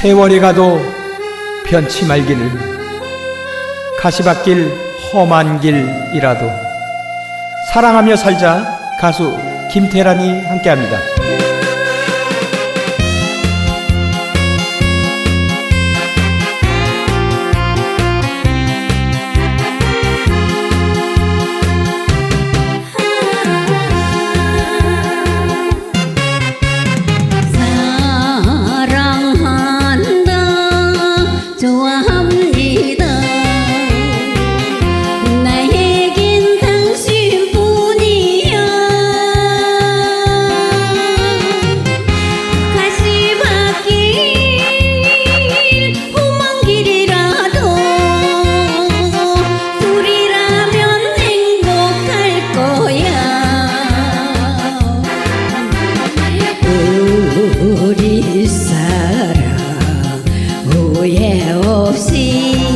세월이 가도 변치 말기를 가시밭길 험한 길이라도 사랑하며 살자 가수 김태란이 함께합니다. 이 사랑 후회 없이.